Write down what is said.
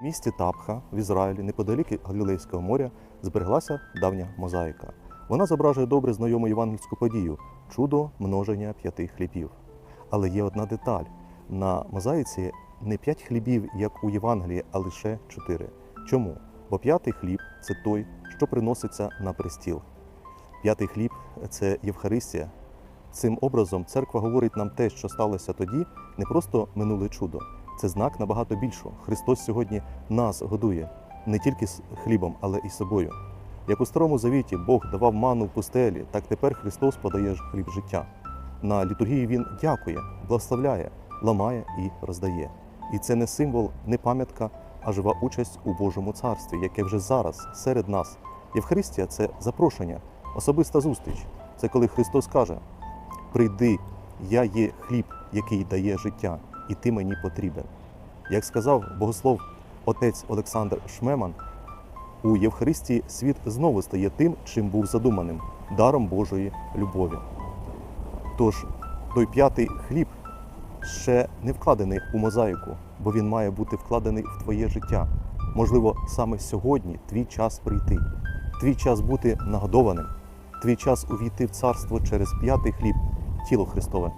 В місті Тапха в Ізраїлі, неподалік Галілейського моря, збереглася давня мозаїка. Вона зображує добре знайому євангельську подію чудо множення п'яти хлібів. Але є одна деталь: на мозаїці не п'ять хлібів, як у Євангелії, а лише чотири. Чому? Бо п'ятий хліб це той, що приноситься на престіл. П'ятий хліб це Євхаристія. Цим образом церква говорить нам те, що сталося тоді, не просто минуле чудо. Це знак набагато більшого. Христос сьогодні нас годує не тільки з хлібом, але і собою. Як у старому завіті Бог давав ману в пустелі, так тепер Христос подає хліб життя. На літургії Він дякує, благословляє, ламає і роздає. І це не символ, не пам'ятка, а жива участь у Божому царстві, яке вже зараз серед нас. Євхаристія це запрошення, особиста зустріч. Це коли Христос каже: Прийди, я є хліб, який дає життя, і ти мені потрібен. Як сказав богослов отець Олександр Шмеман, у Євхаристії світ знову стає тим, чим був задуманим даром Божої любові. Тож той п'ятий хліб ще не вкладений у мозаїку, бо він має бути вкладений в твоє життя. Можливо, саме сьогодні твій час прийти, твій час бути нагодованим, твій час увійти в царство через п'ятий хліб, тіло Христове.